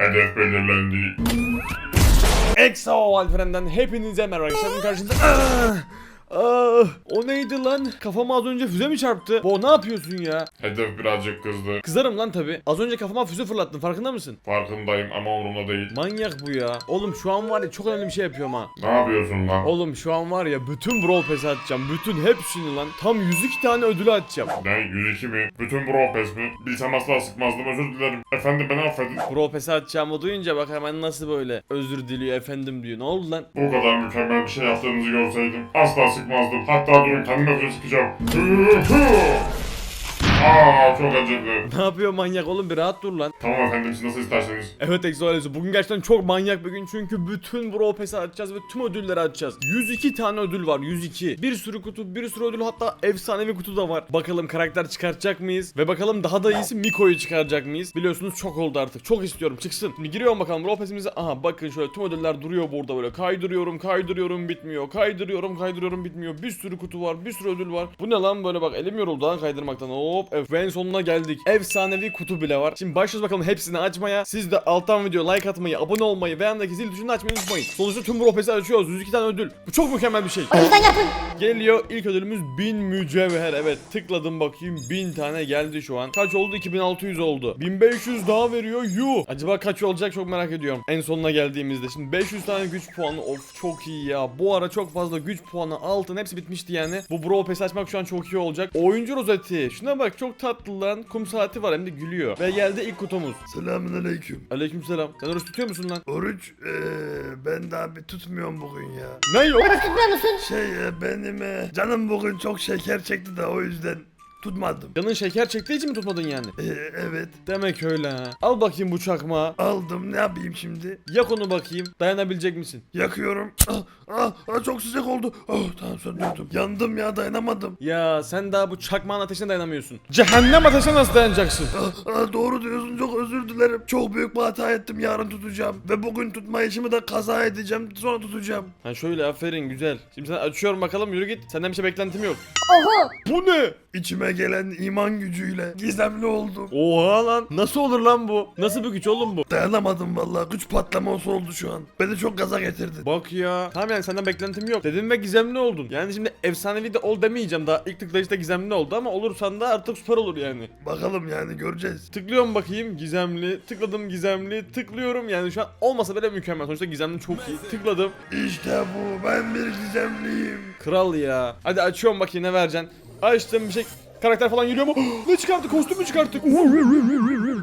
Hedef belirlendi. Exo Alfren'den hepinize merhaba arkadaşlar karşınızda Ah! Ah! o neydi lan? Kafama az önce füze mi çarptı? Bo ne yapıyorsun ya? Hedef birazcık kızdı. Kızarım lan tabi. Az önce kafama füze fırlattın farkında mısın? Farkındayım ama umurumda değil. Manyak bu ya. Oğlum şu an var ya çok önemli bir şey yapıyorum ha. Ne yapıyorsun lan? Oğlum şu an var ya bütün Brawl Pass'i atacağım. Bütün hepsini lan. Tam 102 tane ödülü atacağım. Ne 102 mi? Bütün bro pes mi? Bilsem asla sıkmazdım özür dilerim. Efendim beni affedin. Brawl Pass'i atacağımı duyunca bak hemen nasıl böyle özür diliyor efendim diyor. Ne oldu lan? Bu kadar mükemmel bir şey yaptığınızı görseydim asla sıkmazdım. Hatta durun kendime öfke sıkacağım. Aa çok acıdı. Ne yapıyor manyak oğlum bir rahat dur lan. Tamam efendim siz nasıl isterseniz. Evet Exoalesi bugün gerçekten çok manyak bir gün çünkü bütün Brawl Pass'i açacağız ve tüm ödülleri açacağız. 102 tane ödül var 102. Bir sürü kutu bir sürü ödül hatta efsanevi kutu da var. Bakalım karakter çıkartacak mıyız? Ve bakalım daha da iyisi Miko'yu çıkaracak mıyız? Biliyorsunuz çok oldu artık çok istiyorum çıksın. Şimdi giriyorum bakalım Brawl Pass'imize. Aha bakın şöyle tüm ödüller duruyor burada böyle. Kaydırıyorum kaydırıyorum bitmiyor. Kaydırıyorum kaydırıyorum bitmiyor. Bir sürü kutu var bir sürü ödül var. Bu ne lan böyle bak elim yoruldu lan kaydırmaktan. Hop evet. ve en sonuna geldik. Efsanevi kutu bile var. Şimdi başlıyoruz bakalım hepsini açmaya. Siz de alttan video like atmayı, abone olmayı ve yandaki zil tuşunu açmayı unutmayın. Sonuçta tüm Pass'i açıyoruz. 102 tane ödül. Bu çok mükemmel bir şey. O yüzden yapın. Geliyor ilk ödülümüz 1000 mücevher. Evet tıkladım bakayım 1000 tane geldi şu an. Kaç oldu? 2600 oldu. 1500 daha veriyor. Yuh. Acaba kaç olacak çok merak ediyorum. En sonuna geldiğimizde. Şimdi 500 tane güç puanı. Of çok iyi ya. Bu ara çok fazla güç puanı altın hepsi bitmişti yani. Bu Brawl Pass açmak şu an çok iyi olacak. Oyuncu rozeti. Şuna bak çok tatlı lan. Kum saati var hem de gülüyor. Ve geldi ilk kutumuz. Selamünaleyküm. Aleykümselam. Sen oruç tutuyor musun lan? Oruç eee, ben daha bir tutmuyorum bugün ya. Ne yok? Oruç tutmuyor musun? Şey e, benim e, canım bugün çok şeker çekti de o yüzden tutmadım. Canın şeker çektiği için mi tutmadın yani? E, evet Demek öyle ha. Al bakayım bu çakmağı. aldım ne yapayım şimdi? Yak onu bakayım. Dayanabilecek misin? Yakıyorum. Ah, ah, ah, çok sıcak oldu. Oh tamam söndürdüm. Yandım ya dayanamadım. Ya sen daha bu çakmağın ateşine dayanamıyorsun. Cehennem ateşine nasıl dayanacaksın? Ah, ah, doğru diyorsun çok özür dilerim. Çok büyük bir hata ettim yarın tutacağım. Ve bugün tutma işimi de kaza edeceğim sonra tutacağım. Ha şöyle aferin güzel. Şimdi sen açıyorum bakalım yürü git. Senden bir şey beklentim yok. Oho. Bu ne? İçime gelen iman gücüyle gizemli oldum. Oha lan. Nasıl olur lan bu? Nasıl bir güç oğlum bu? Dayanamadım vallahi güç patlaması oldu şu an. Beni çok gaza getirdi. Bak ya. Tamam yani senden beklentim yok. Dedim ve gizemli oldun. Yani şimdi efsanevi de ol demeyeceğim daha. İlk tıklayışta gizemli oldu ama olursan da artık süper olur yani. Bakalım yani göreceğiz. Tıklıyorum bakayım gizemli. Tıkladım gizemli. Tıklıyorum yani şu an olmasa bile mükemmel. Sonuçta gizemli çok iyi. Tıkladım. İşte bu ben bir gizemliyim. Kral ya. Hadi açıyorum bakayım ne vereceksin. Açtım bir şey. Karakter falan geliyor mu? ne çıkarttı? Kostüm mü çıkarttık?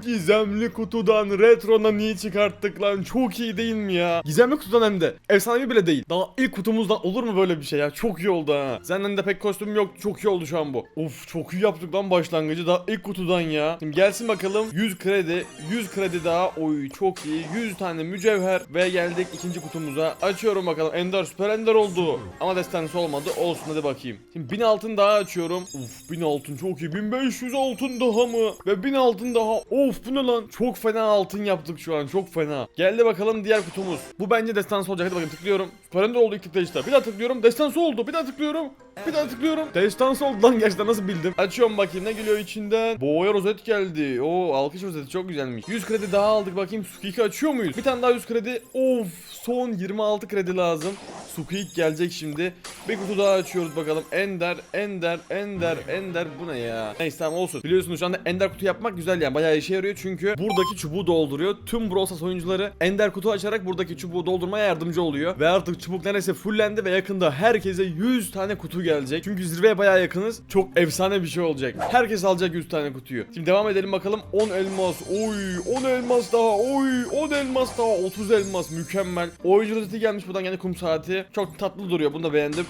Gizemli kutudan retro Nani'yi çıkarttık lan. Çok iyi değil mi ya? Gizemli kutudan hem de. Efsanevi bile değil. Daha ilk kutumuzdan olur mu böyle bir şey ya? Çok iyi oldu ha. Senden de pek kostüm yok. Çok iyi oldu şu an bu. Of çok iyi yaptık lan başlangıcı. Daha ilk kutudan ya. Şimdi gelsin bakalım. 100 kredi. 100 kredi daha. Oy çok iyi. 100 tane mücevher. Ve geldik ikinci kutumuza. Açıyorum bakalım. Ender süper ender oldu. Ama destansı olmadı. Olsun hadi bakayım. Şimdi 1000 altın daha açıyorum. Uf 1000 altın çok iyi. 1500 altın daha mı? Ve 1000 altın daha. Of bu ne lan? Çok fena altın yaptık şu an. Çok fena. Geldi bakalım diğer kutumuz. Bu bence destansı olacak. Hadi bakayım tıklıyorum. Süper oldu ilk tıklayışta. Bir daha tıklıyorum. Destansı oldu. Bir daha tıklıyorum. Bir daha tıklıyorum. Destansı oldu lan gerçekten nasıl bildim. Açıyorum bakayım ne geliyor içinden. Boğaya rozet geldi. Oo alkış rozeti çok güzelmiş. 100 kredi daha aldık bakayım. Sukiki açıyor muyuz? Bir tane daha 100 kredi. Of son 26 kredi lazım. Sukik gelecek şimdi. Bir kutu daha açıyoruz bakalım. Ender, Ender, Ender, Ender. Bu ne ya? Neyse tamam olsun. Biliyorsunuz şu anda Ender kutu yapmak güzel yani. Bayağı işe yarıyor çünkü buradaki çubuğu dolduruyor. Tüm Brawl oyuncuları Ender kutu açarak buradaki çubuğu doldurmaya yardımcı oluyor. Ve artık çubuk neredeyse fullendi ve yakında herkese 100 tane kutu gelecek. Çünkü zirveye bayağı yakınız. Çok efsane bir şey olacak. Herkes alacak 100 tane kutuyu. Şimdi devam edelim bakalım. 10 elmas. Oy 10 elmas daha. Oy 10 elmas daha. 30 elmas. Mükemmel. Oyuncu gelmiş buradan yine kum saati. Çok tatlı duruyor. Bunu da beğendim.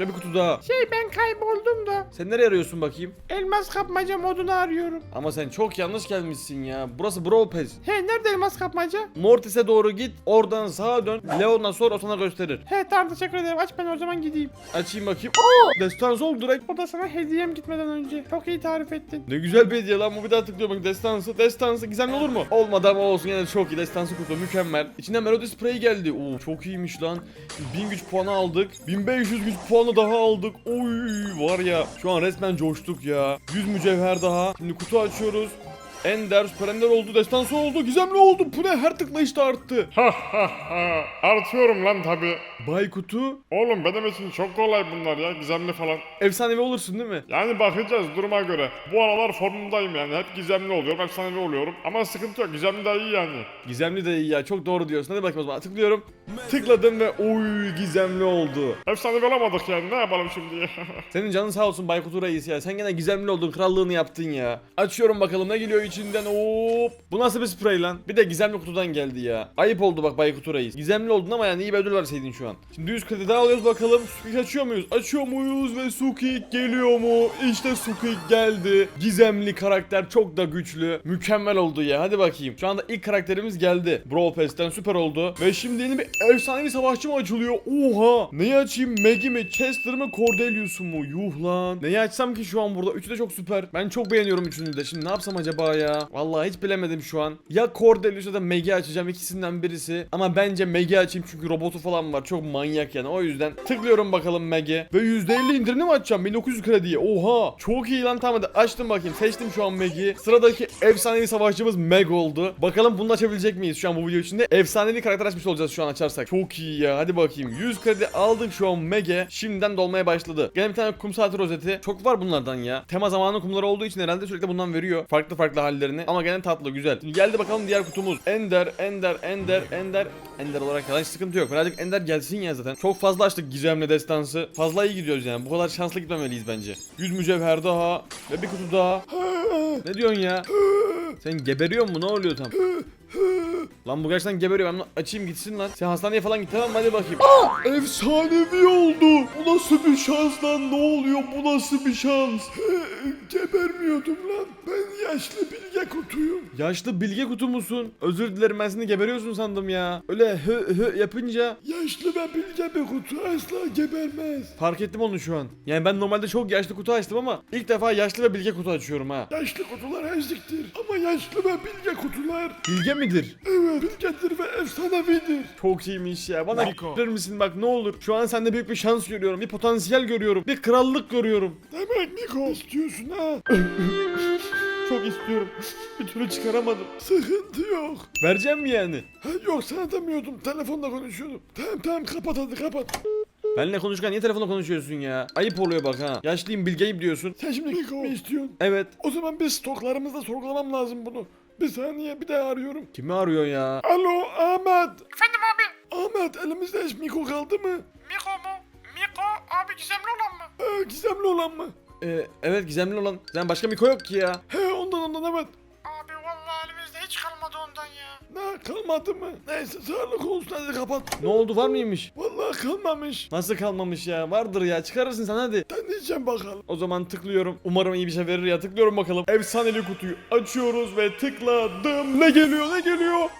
Ve bir kutu daha. Şey ben kayboldum da Sen nereye arıyorsun bakayım? elmas kapmaca modunu arıyorum. Ama sen çok yanlış gelmişsin ya. Burası Brawl Pass. He nerede elmas kapmaca? Mortis'e doğru git. Oradan sağa dön. Leon'a sor o sana gösterir. He tamam teşekkür ederim aç ben o zaman gideyim. Açayım bakayım. Destansı oldu direkt. O da sana hediyem gitmeden önce. Çok iyi tarif ettin. Ne güzel bir hediye lan bu bir daha tıklıyorum bak destansı destansı gizemli olur mu? Olmadı ama olsun yine çok iyi destansı kutu mükemmel. İçinden Melody Spray geldi. Oo çok iyiymiş lan. 1000 güç puanı aldık. 1500 güç puanı daha aldık. Oy var ya şu an resmen coştuk ya. 100 mücevher daha. Şimdi kutu açıyoruz. Ender, Süper Ender oldu, Destansı oldu, Gizemli oldu. Bu ne? Her tıklayışta arttı. Ha ha ha. Artıyorum lan tabi. Baykutu, Oğlum benim için çok kolay bunlar ya gizemli falan. efsanevi olursun değil mi? Yani bakacağız duruma göre. Bu aralar formumdayım yani. Hep gizemli oluyorum, efsanevi oluyorum. Ama sıkıntı yok. Gizemli de iyi yani. Gizemli de iyi ya. Çok doğru diyorsun. Hadi bakayım o zaman. Tıklıyorum. Tıkladım ve oy gizemli oldu. Efsanevi olamadık yani. Ne yapalım şimdi? Senin canın sağ olsun Baykutu Reis ya. Sen gene gizemli oldun. Krallığını yaptın ya. Açıyorum bakalım ne geliyor içinden. Hop. Bu nasıl bir sprey lan? Bir de gizemli kutudan geldi ya. Ayıp oldu bak Baykutu Reis. Gizemli oldun ama yani iyi bir ödül verseydin şu an. Şimdi 100 kredi daha alıyoruz bakalım. Sukik açıyor muyuz? Açıyor muyuz ve Sukik geliyor mu? İşte Sukik geldi. Gizemli karakter çok da güçlü. Mükemmel oldu ya. Hadi bakayım. Şu anda ilk karakterimiz geldi. Brawl Pass'ten süper oldu. Ve şimdi yeni bir efsanevi savaşçı mı açılıyor? Oha! Neyi açayım? Maggie mi? Chester mi? Cordelius'u mu? Yuh lan. Neyi açsam ki şu an burada? Üçü de çok süper. Ben çok beğeniyorum üçünü de. Şimdi ne yapsam acaba ya? Vallahi hiç bilemedim şu an. Ya Cordelius ya da Maggie açacağım. ikisinden birisi. Ama bence Maggie açayım çünkü robotu falan var. Çok manyak yani. O yüzden tıklıyorum bakalım Maggie. Ve %50 indirimli mi açacağım? 1900 krediye. Oha! Çok iyi lan tamam hadi açtım bakayım. Seçtim şu an Maggie'yi. Sıradaki efsanevi savaşçımız Meg oldu. Bakalım bunu açabilecek miyiz şu an bu video içinde? Efsanevi karakter açmış olacağız şu an açarsak. Çok iyi ya. Hadi bakayım. 100 kredi aldık şu an Meg'e. Şimdiden dolmaya başladı. Gene bir tane kum saati rozeti. Çok var bunlardan ya. Tema zamanı kumları olduğu için herhalde sürekli bundan veriyor. Farklı farklı hallerini. Ama gene tatlı güzel. Şimdi geldi bakalım diğer kutumuz. Ender, Ender, Ender, Ender. Ender olarak hiç sıkıntı yok. Birazcık Ender gelsin ya zaten. Çok fazla açtık gizemli destansı. Fazla iyi gidiyoruz yani. Bu kadar şanslı gitmemeliyiz bence. 100 mücevher daha. Ve bir kutu daha. ne diyorsun ya? Sen geberiyor mu? Ne oluyor tam? Lan bu gerçekten geberiyor. Ben bunu açayım gitsin lan. Sen hastaneye falan git tamam mı? Hadi bakayım. Efsanevi oldu. Bu nasıl bir şans lan? Ne oluyor? Bu nasıl bir şans? Gebermiyordum lan. Ben yaşlı bilge kutuyum. Yaşlı bilge kutu musun? Özür dilerim ben seni geberiyorsun sandım ya. Öyle hı hı yapınca Yaşlı ve bilge bir kutu asla gebermez. fark ettim onu şu an. Yani ben normalde çok yaşlı kutu açtım ama ilk defa yaşlı ve bilge kutu açıyorum ha. Yaşlı kutular eziktir ama yaşlı ve bilge kutular Bilge midir? evet bilgedir ve efsanevidir. Çok iyiymiş ya. Bana Niko. verir misin bak ne olur. Şu an sende büyük bir şans görüyorum. Bir potansiyel görüyorum. Bir krallık görüyorum. Demek Niko istiyorsun ha? Çok istiyorum. Bir türlü çıkaramadım. Sıkıntı yok. Vereceğim mi yani? Ha, yok sana demiyordum telefonla konuşuyordum. Tamam tamam kapat hadi kapat. Benle konuşurken niye telefonla konuşuyorsun ya? Ayıp oluyor bak ha. Yaşlıyım bilgeyim diyorsun. Sen şimdi Niko mi istiyorsun? Evet. O zaman biz stoklarımızda sorgulamam lazım bunu. Bir saniye bir daha arıyorum. Kimi arıyor ya? Alo Ahmet. Efendim abi. Ahmet elimizde hiç Miko kaldı mı? Miko mu? Miko abi gizemli olan mı? Ee, gizemli olan mı? Ee, evet gizemli olan. Sen başka Miko yok ki ya. He ondan ondan evet. Abi vallahi elimizde hiç kalmadı ondan ya. Ne kalmadı mı? Neyse sağlık olsun hadi kapat. Ne oldu var mıymış? Vallahi kalmamış. Nasıl kalmamış ya? Vardır ya. Çıkarırsın sen hadi. Deneyeceğim bakalım. O zaman tıklıyorum. Umarım iyi bir şey verir ya. Tıklıyorum bakalım. Efsaneli kutuyu açıyoruz ve tıkladım. Ne geliyor ne geliyor?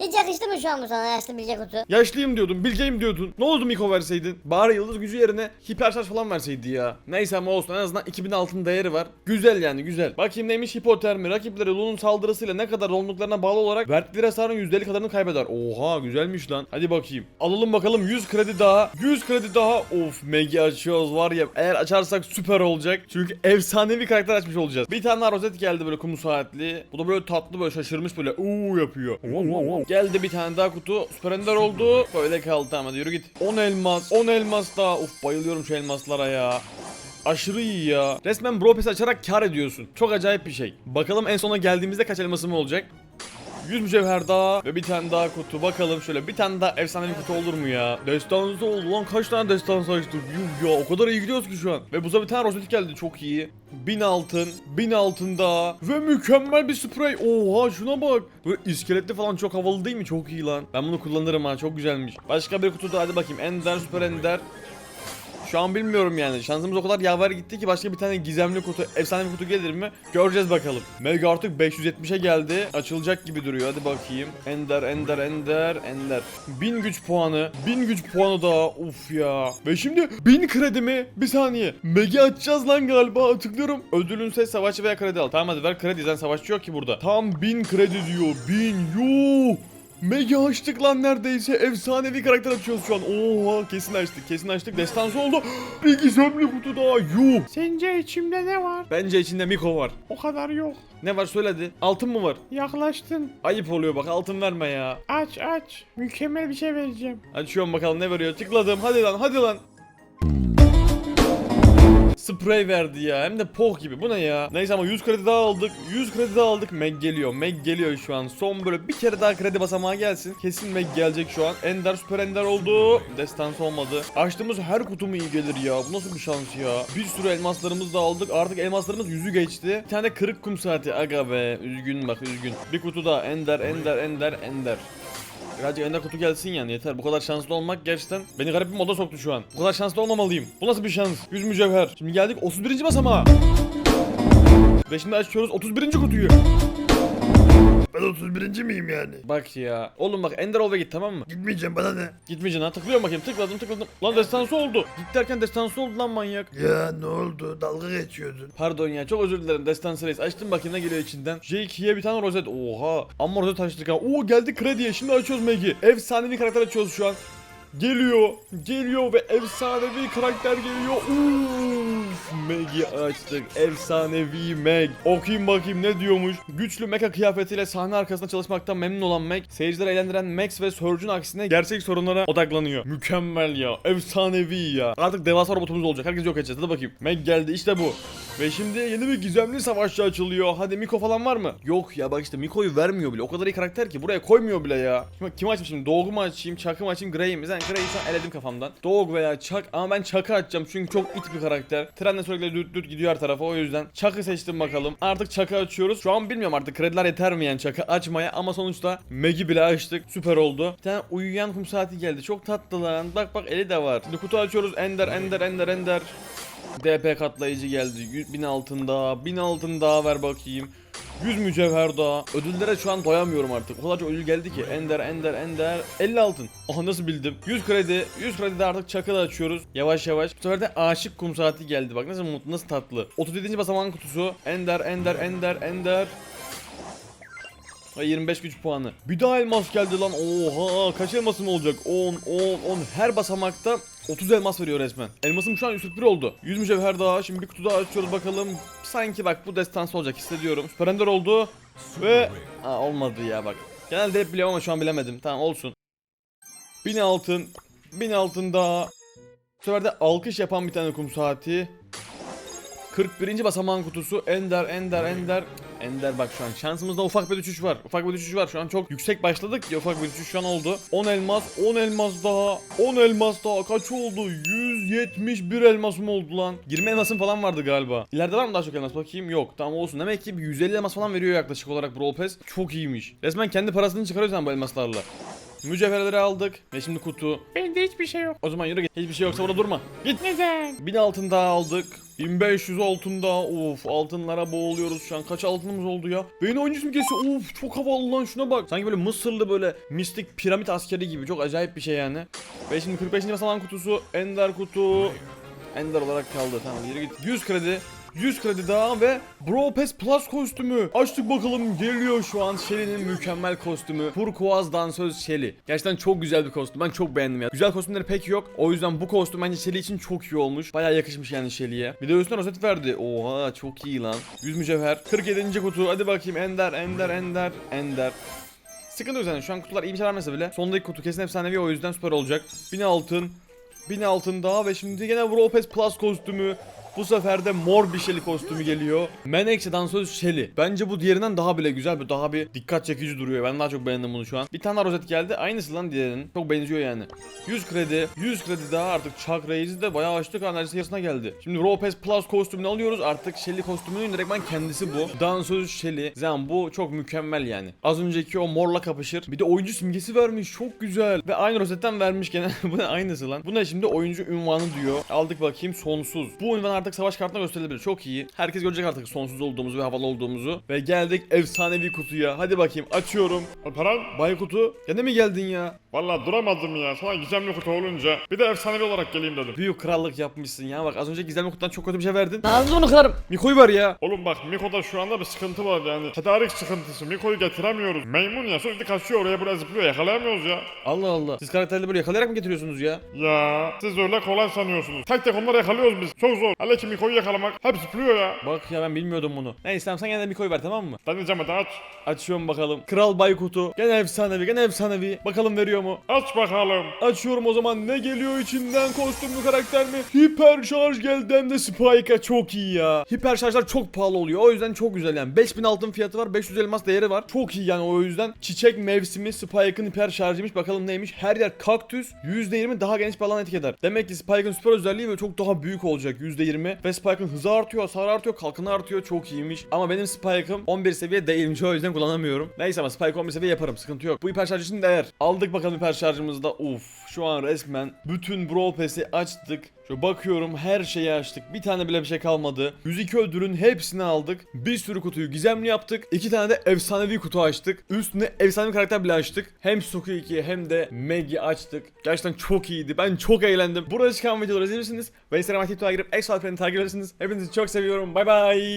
Hiç yakıştı mı şu an bu sana yaşlı bilge kutu? Yaşlıyım diyordun, bilgeyim diyordun. Ne oldu Miko verseydin? Bari yıldız gücü yerine hiper şarj falan verseydi ya. Neyse ama olsun en azından 2000 altın değeri var. Güzel yani güzel. Bakayım neymiş hipotermi. Rakipleri Lun'un saldırısıyla ne kadar olduklarına bağlı olarak verdikleri hasarın %50 kadarını kaybeder. Oha güzelmiş lan. Hadi bakayım. Alalım bakalım 100 kredi daha. 100 kredi daha. Of Megi açıyoruz var ya. Eğer açarsak süper olacak. Çünkü efsanevi karakter açmış olacağız. Bir tane daha rozet geldi böyle kum saatli. Bu da böyle tatlı böyle şaşırmış böyle uuu yapıyor. Geldi bir tane daha kutu. Süper Ender oldu. Böyle kaldı tamam hadi yürü git. 10 elmas. 10 elmas daha. Uf bayılıyorum şu elmaslara ya. Aşırı iyi ya. Resmen Bro Pass açarak kar ediyorsun. Çok acayip bir şey. Bakalım en sona geldiğimizde kaç elmasım olacak? 100 mücevher daha ve bir tane daha kutu. Bakalım şöyle bir tane daha efsane bir kutu olur mu ya? Destansı oldu lan kaç tane destansı açtık? Yuh ya o kadar iyi gidiyoruz ki şu an. Ve buza bir tane rozetik geldi çok iyi. 1000 altın, 1000 altın daha ve mükemmel bir sprey. Oha şuna bak. Böyle iskeletli falan çok havalı değil mi? Çok iyi lan. Ben bunu kullanırım ha çok güzelmiş. Başka bir kutu daha hadi bakayım. Ender, süper ender. Şu an bilmiyorum yani. Şansımız o kadar yaver gitti ki başka bir tane gizemli kutu, efsane bir kutu gelir mi? Göreceğiz bakalım. Mega artık 570'e geldi. Açılacak gibi duruyor. Hadi bakayım. Ender, Ender, Ender, Ender. 1000 güç puanı. 1000 güç puanı daha. Uf ya. Ve şimdi 1000 kredi mi? Bir saniye. Mega açacağız lan galiba. Tıklıyorum. Ödülünse savaşçı veya kredi al. Tamam hadi ver kredi. Zaten savaşçı yok ki burada. Tam 1000 kredi diyor. 1000 yuh. Mega açtık lan neredeyse. Efsanevi karakter açıyoruz şu an. Oha kesin açtık kesin açtık. Destansı oldu. Bir gizemli kutu daha. Yuh. Sence içimde ne var? Bence içinde Miko var. O kadar yok. Ne var söyledi. Altın mı var? Yaklaştın. Ayıp oluyor bak altın verme ya. Aç aç. Mükemmel bir şey vereceğim. Açıyorum bakalım ne veriyor. Tıkladım. Hadi lan hadi lan. Sprey verdi ya. Hem de poh gibi. Bu ne ya? Neyse ama 100 kredi daha aldık. 100 kredi daha aldık. Meg geliyor. Meg geliyor şu an. Son böyle bir kere daha kredi basamağı gelsin. Kesin Meg gelecek şu an. Ender süper ender oldu. Destansı olmadı. Açtığımız her kutu mu iyi gelir ya? Bu nasıl bir şans ya? Bir sürü elmaslarımız da aldık. Artık elmaslarımız yüzü geçti. Bir tane kırık kum saati. Aga be. Üzgün bak üzgün. Bir kutu daha. Ender ender ender ender. Birazcık ender kutu gelsin yani yeter. Bu kadar şanslı olmak gerçekten beni garip bir moda soktu şu an. Bu kadar şanslı olmamalıyım. Bu nasıl bir şans? 100 mücevher. Şimdi geldik 31. basamağa. Ve şimdi açıyoruz 31. kutuyu. Ben 31. miyim yani? Bak ya. Oğlum bak ender ol ve git tamam mı? Gitmeyeceğim bana ne? Gitmeyeceksin ha. Tıklıyorum bakayım. Tıkladım tıkladım. Lan destansı oldu. Git derken destansı oldu lan manyak. Ya ne oldu? Dalga geçiyordun. Pardon ya çok özür dilerim destansı reis. Açtım bakayım ne geliyor içinden. J2'ye bir tane rozet. Oha. Amma rozet açtık ha. Oo geldi krediye. Şimdi açıyoruz Meg'i. Efsanevi karakter açıyoruz şu an. Geliyor. Geliyor ve efsanevi karakter geliyor. Meg'i açtık. Efsanevi Meg. Okuyayım bakayım ne diyormuş. Güçlü mecha kıyafetiyle sahne arkasında çalışmaktan memnun olan Meg, seyircileri eğlendiren Max ve Surge'un aksine gerçek sorunlara odaklanıyor. Mükemmel ya. Efsanevi ya. Artık devasa robotumuz olacak. Herkes yok edeceğiz. Hadi bakayım. Meg geldi işte bu. Ve şimdi yeni bir gizemli savaşçı açılıyor. Hadi Miko falan var mı? Yok ya bak işte Miko'yu vermiyor bile. O kadar iyi karakter ki buraya koymuyor bile ya. Şimdi kim açayım şimdi? Dog'u mu açayım? Chuck'ı mı açayım? Gray'i mi? Zaten Gray'i an eledim kafamdan. Dog veya Chuck ama ben Chuck'ı açacağım çünkü çok it bir karakter. Trenle sürekli düt düt gidiyor her tarafa o yüzden. Chuck'ı seçtim bakalım. Artık Chuck'ı açıyoruz. Şu an bilmiyorum artık krediler yeter mi yani Chuck'ı açmaya ama sonuçta Meg'i bile açtık. Süper oldu. Bir tane uyuyan kum saati geldi. Çok tatlı lan. Bak bak eli de var. Şimdi kutu açıyoruz. Ender Ender Ender Ender. DP katlayıcı geldi. 100 bin altın daha. 1000 altın daha ver bakayım. 100 mücevher daha. Ödüllere şu an doyamıyorum artık. O kadar çok ödül geldi ki. Ender, Ender, Ender. 50 altın. Aha nasıl bildim. 100 kredi. 100 kredi de artık çakı da açıyoruz. Yavaş yavaş. Bu sefer de aşık kum saati geldi. Bak nasıl mutlu, nasıl tatlı. 37. basamağın kutusu. Ender, Ender, Ender, Ender. Ve 25 güç puanı. Bir daha elmas geldi lan. Oha kaç elmasım olacak? 10, 10, 10. Her basamakta 30 elmas veriyor resmen. Elmasım şu an 141 oldu. 100 mücevher daha. Şimdi bir kutu daha açıyoruz bakalım. Sanki bak bu destansı olacak hissediyorum. Süper Ender oldu. Ve... Aa, olmadı ya bak. Genelde hep biliyorum ama şu an bilemedim. Tamam olsun. 1000 altın. 1000 altın daha. Bu sefer de alkış yapan bir tane kum saati. 41. basamağın kutusu Ender Ender Ender Ender bak şu an şansımızda ufak bir düşüş var. Ufak bir düşüş var. Şu an çok yüksek başladık ya ufak bir düşüş şu an oldu. 10 elmas, 10 elmas daha, 10 elmas daha kaç oldu? 171 elmasım oldu lan. 20 elmasım falan vardı galiba. İleride var mı daha çok elmas bakayım? Yok. Tamam olsun. Demek ki bir 150 elmas falan veriyor yaklaşık olarak Brawl Pass. Çok iyiymiş. Resmen kendi parasını çıkarıyor sen bu elmaslarla. Mücevherleri aldık ve şimdi kutu. Bende hiçbir şey yok. O zaman yürü git. Hiçbir şey yoksa burada durma. Git. Neden? 1000 altın daha aldık. 1500 altın daha. Of altınlara boğuluyoruz şu an. Kaç altınımız oldu ya? Beyin oyuncusu mu kesiyor? Of çok havalı lan şuna bak. Sanki böyle Mısırlı böyle mistik piramit askeri gibi. Çok acayip bir şey yani. Ve şimdi 45. basamak kutusu. Ender kutu. Ender olarak kaldı. Tamam yürü git. 100 kredi. 100 kredi daha ve Bro Pass Plus kostümü. Açtık bakalım geliyor şu an Shelly'nin mükemmel kostümü. Turkuaz dansöz Shelly. Gerçekten çok güzel bir kostüm. Ben çok beğendim ya. Güzel kostümleri pek yok. O yüzden bu kostüm bence Shelly için çok iyi olmuş. Bayağı yakışmış yani Shelly'ye. Bir de üstüne rozet verdi. Oha çok iyi lan. 100 mücevher. 47. kutu. Hadi bakayım Ender Ender Ender Ender. Sıkıntı yok şu an kutular iyi bir şey vermese bile sondaki kutu kesin efsanevi o yüzden süper olacak. 1000 altın 1000 altın daha ve şimdi gene Europes Plus kostümü bu sefer de mor bir Shelly kostümü geliyor. Menekşe dansöz Shelly. Bence bu diğerinden daha bile güzel. Bu daha bir dikkat çekici duruyor. Ben daha çok beğendim bunu şu an. Bir tane rozet geldi. Aynısı lan diğerinin. Çok benziyor yani. 100 kredi. 100 kredi daha artık Chuck Reis'i de bayağı açtık. Neredeyse yarısına geldi. Şimdi Ropes Plus kostümünü alıyoruz. Artık Shelly kostümünün direktmen kendisi bu. Dansöz Shelly. Zaman bu çok mükemmel yani. Az önceki o morla kapışır. Bir de oyuncu simgesi vermiş. Çok güzel. Ve aynı rozetten vermiş gene. bu ne aynısı lan. Bu ne şimdi oyuncu ünvanı diyor. Aldık bakayım sonsuz. Bu ünvan artık artık savaş kartına gösterilebilir. Çok iyi. Herkes görecek artık sonsuz olduğumuzu ve havalı olduğumuzu. Ve geldik efsanevi kutuya. Hadi bakayım açıyorum. Alperen Bay kutu. Gene mi geldin ya? valla duramadım ya. Sana gizemli kutu olunca bir de efsanevi olarak geleyim dedim. Büyük krallık yapmışsın ya. Bak az önce gizemli kutudan çok kötü bir şey verdin. Ağzını bunu kırarım. Miko'yu var ya. Oğlum bak Miko'da şu anda bir sıkıntı var yani. Tedarik sıkıntısı. Miko'yu getiremiyoruz. Maymun ya sürekli kaçıyor oraya buraya zıplıyor yakalayamıyoruz ya. Allah Allah. Siz karakterleri böyle yakalayarak mı getiriyorsunuz ya? Ya siz öyle kolay sanıyorsunuz. Tek tek onları yakalıyoruz biz. Çok zor. Hele ki Miko'yu yakalamak hep zıplıyor ya. Bak ya ben bilmiyordum bunu. Neyse tamam sen gene de Miko'yu ver tamam mı? Deneyeceğim hadi aç. Açıyorum bakalım. Kral Baykutu. Gene efsanevi gene efsanevi. Bakalım veriyor mu? Aç bakalım. Açıyorum o zaman ne geliyor içinden kostümlü karakter mi? Hiper şarj geldi hem de Spike'a çok iyi ya. Hiper şarjlar çok pahalı oluyor o yüzden çok güzel yani. 5000 altın fiyatı var 500 elmas değeri var. Çok iyi yani o yüzden. Çiçek mevsimi Spike'ın hiper şarjıymış bakalım neymiş. Her yer kaktüs %20 daha geniş bir alan etki eder. Demek ki Spike'ın süper özelliği ve çok daha büyük olacak %20. Ve Spike'ın hızı artıyor, hasarı artıyor, kalkanı artıyor çok iyiymiş. Ama benim Spike'ım 11 seviye değilmiş o yüzden kullanamıyorum. Neyse ama Spike 11 seviye yaparım sıkıntı yok. Bu hiper şarj için değer. Aldık bakalım hiper şarjımızda. Uf şu an resmen bütün Brawl Pass'i açtık. Şöyle bakıyorum her şeyi açtık. Bir tane bile bir şey kalmadı. 102 ödülün hepsini aldık. Bir sürü kutuyu gizemli yaptık. İki tane de efsanevi kutu açtık. Üstüne efsanevi karakter bile açtık. Hem Suki 2 hem de Maggie açtık. Gerçekten çok iyiydi. Ben çok eğlendim. Burada çıkan videoları izleyebilirsiniz. Ve Instagram TikTok'a girip Exo takip edersiniz. Hepinizi çok seviyorum. Bay bay.